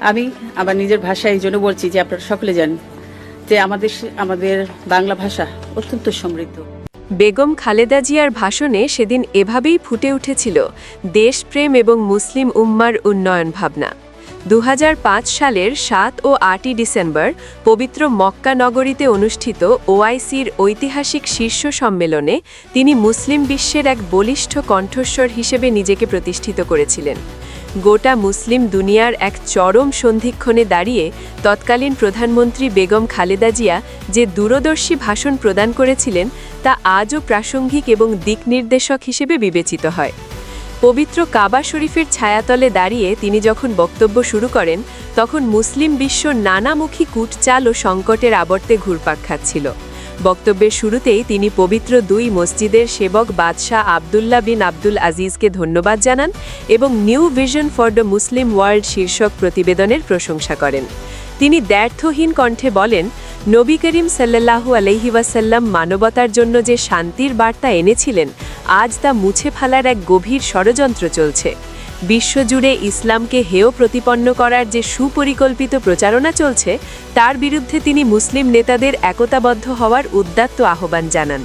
আমি আমার নিজের ভাষায় এই জন্য বলছি যে আপনারা সকলে জানেন যে আমাদের আমাদের বাংলা ভাষা অত্যন্ত সমৃদ্ধ। বেগম খালেদা জিয়ার ভাষণে সেদিন এভাবেই ফুটে উঠেছিল দেশপ্রেম এবং মুসলিম উম্মার উন্নয়ন ভাবনা। দু হাজার পাঁচ সালের সাত ও আটই ডিসেম্বর পবিত্র মক্কা নগরীতে অনুষ্ঠিত ওআইসির ঐতিহাসিক শীর্ষ সম্মেলনে তিনি মুসলিম বিশ্বের এক বলিষ্ঠ কণ্ঠস্বর হিসেবে নিজেকে প্রতিষ্ঠিত করেছিলেন। গোটা মুসলিম দুনিয়ার এক চরম সন্ধিক্ষণে দাঁড়িয়ে তৎকালীন প্রধানমন্ত্রী বেগম খালেদা জিয়া যে দূরদর্শী ভাষণ প্রদান করেছিলেন, তা আজও প্রাসঙ্গিক এবং দিকনির্দেশক হিসেবে বিবেচিত হয়। পবিত্র কাবা শরীফের ছায়াতলে দাঁড়িয়ে তিনি যখন বক্তব্য শুরু করেন, তখন মুসলিম বিশ্ব নানামুখী কূটচাল ও সংকটের আবর্তে ঘুরপাক খাচ্ছিল। বক্তব্যের শুরুতেই তিনি পবিত্র দুই মসজিদের সেবক বাদশাহ আবদুল্লাহ বিন আব্দুল আজিজকে ধন্যবাদ জানান এবং new vision for the Muslim world শীর্ষক প্রতিবেদনের প্রশংসা করেন। তিনি দ্ব্যর্থহীন কণ্ঠে বলেন, নবী করিম সাল্লাল্লাহু আলহি ওয়াসাল্লাম মানবতার জন্য যে শান্তির বার্তা এনেছিলেন, আজ তা মুছে ফেলার এক গভীর ষড়যন্ত্র চলছে। বিশ্বজুড়ে ইসলামকে হেয় প্রতিপন্ন করার যে সুপরিকল্পিত প্রচারণা চলছে, তার বিরুদ্ধে তিনি মুসলিম নেতাদের একতাবদ্ধ হওয়ার উদ্দাত্ত আহ্বান জানান।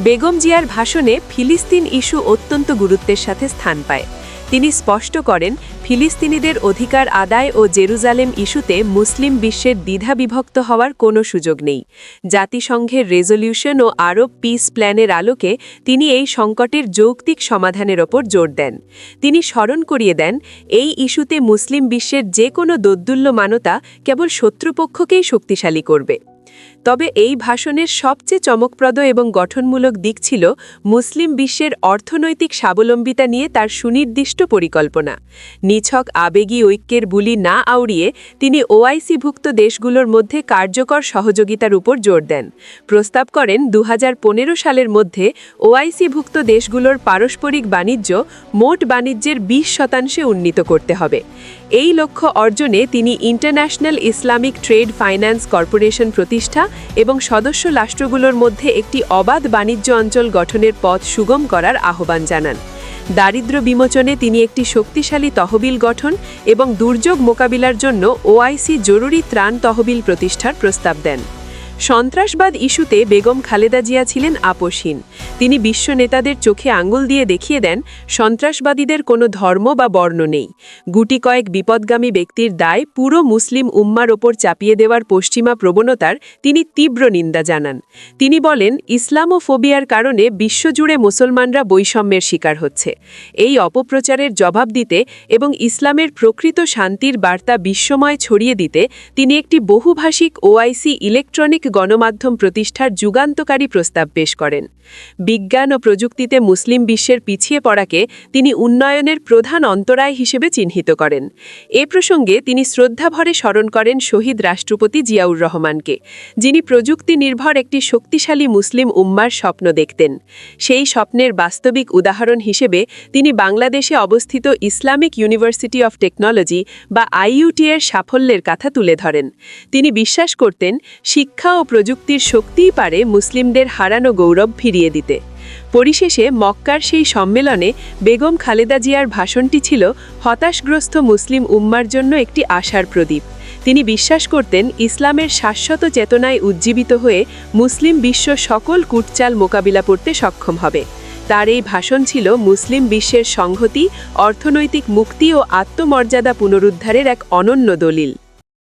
বেগম জিয়ার ভাষণে ফিলিস্তিন ইস্যু অত্যন্ত গুরুত্বের সাথে স্থান পায়। তিনি স্পষ্ট করেন, ফিলিস্তিনিদের অধিকার আদায় ও জেরুজালেম ইস্যুতে মুসলিম বিশ্বের দ্বিধা বিভক্ত হওয়ার কোনো সুযোগ নেই। জাতিসংঘের রেজলিউশন ও আরব পিস প্ল্যানের আলোকে তিনি এই সংকটের যৌক্তিক সমাধানের ওপর জোর দেন। তিনি স্মরণ করিয়ে দেন, এই ইস্যুতে মুসলিম বিশ্বের যে কোনো দোদ্দুল্যমানতা কেবল শত্রুপক্ষকেই শক্তিশালী করবে। তবে এই ভাষণের সবচেয়ে চমকপ্রদ এবং গঠনমূলক দিক ছিল মুসলিম বিশ্বের অর্থনৈতিক স্বাবলম্বিতা নিয়ে তার সুনির্দিষ্ট পরিকল্পনা। নিছক আবেগী ঐক্যের বুলি না আউড়িয়ে তিনি ওআইসিভুক্ত দেশগুলোর মধ্যে কার্যকর সহযোগিতার উপর জোর দেন। প্রস্তাব করেন দু হাজার পনেরো সালের মধ্যে ওআইসিভুক্ত দেশগুলোর পারস্পরিক বাণিজ্য মোট বাণিজ্যের ২০ শতাংশে উন্নীত করতে হবে। এই লক্ষ্য অর্জনে তিনি international Islamic trade finance corporation প্রতিষ্ঠা এবং সদস্য রাষ্ট্রগুলোর মধ্যে একটি অবাধ বাণিজ্য অঞ্চল গঠনের পথ সুগম করার আহ্বান জানান। দারিদ্র বিমোচনে তিনি একটি শক্তিশালী তহবিল গঠন এবং দুর্যোগ মোকাবিলার জন্য ওআইসি জরুরি ত্রাণ তহবিল প্রতিষ্ঠার প্রস্তাব দেন। সন্ত্রাসবাদ ইস্যুতে বেগম খালেদা জিয়া ছিলেন আপোষহীন। তিনি বিশ্ব নেতাদের চোখে আঙ্গুল দিয়ে দেখিয়ে দেন, সন্ত্রাসবাদীদের কোনো ধর্ম বা বর্ণ নেই। গুটি কয়েক বিপদগামী ব্যক্তির দায় পুরো মুসলিম উম্মার ওপর চাপিয়ে দেওয়ার পশ্চিমা প্রবণতার তিনি তীব্র নিন্দা জানান। তিনি বলেন, ইসলামোফোবিয়ার কারণে বিশ্বজুড়ে মুসলমানরা বৈষম্যের শিকার হচ্ছে। এই অপপ্রচারের জবাব দিতে এবং ইসলামের প্রকৃত শান্তির বার্তা বিশ্বময় ছড়িয়ে দিতে তিনি একটি বহুভাষিক ওআইসি ইলেকট্রনিক গণমাধ্যম প্রতিষ্ঠার যুগান্তকারী প্রস্তাব পেশ করেন। বিজ্ঞান ও প্রযুক্তিতে মুসলিম বিশ্বের পিছিয়ে পড়াকে তিনি উন্নয়নের প্রধান অন্তরায় হিসেবে চিহ্নিত করেন। এ প্রসঙ্গে তিনি শ্রদ্ধাভরে স্মরণ করেন শহীদ রাষ্ট্রপতি জিয়াউর রহমানকে, যিনি প্রযুক্তি নির্ভর একটি শক্তিশালী মুসলিম উম্মার স্বপ্ন দেখতেন। সেই স্বপ্নের বাস্তবিক উদাহরণ হিসেবে তিনি বাংলাদেশে অবস্থিত ইসলামিক ইউনিভার্সিটি অফ টেকনোলজি বা আইইউটি এর সাফল্যের কথা তুলে ধরেন। তিনি বিশ্বাস করতেন, শিক্ষা ও প্রযুক্তির শক্তিই পারে মুসলিমদের হারানো গৌরব ফিরিয়ে দিতে। পরিশেষে মক্কার সেই সম্মেলনে বেগম খালেদা জিয়ার ভাষণটি ছিল হতাশগ্রস্ত মুসলিম উম্মার জন্য একটি আশার প্রদীপ। তিনি বিশ্বাস করতেন ইসলামের শাশ্বত চেতনায় উজ্জীবিত হয়ে মুসলিম বিশ্ব সকল কুটচাল মোকাবিলা করতে সক্ষম হবে। তার এই ভাষণ ছিল মুসলিম বিশ্বের সংহতি, অর্থনৈতিক মুক্তি ও আত্মমর্যাদা পুনরুদ্ধারের এক অনন্য দলিল।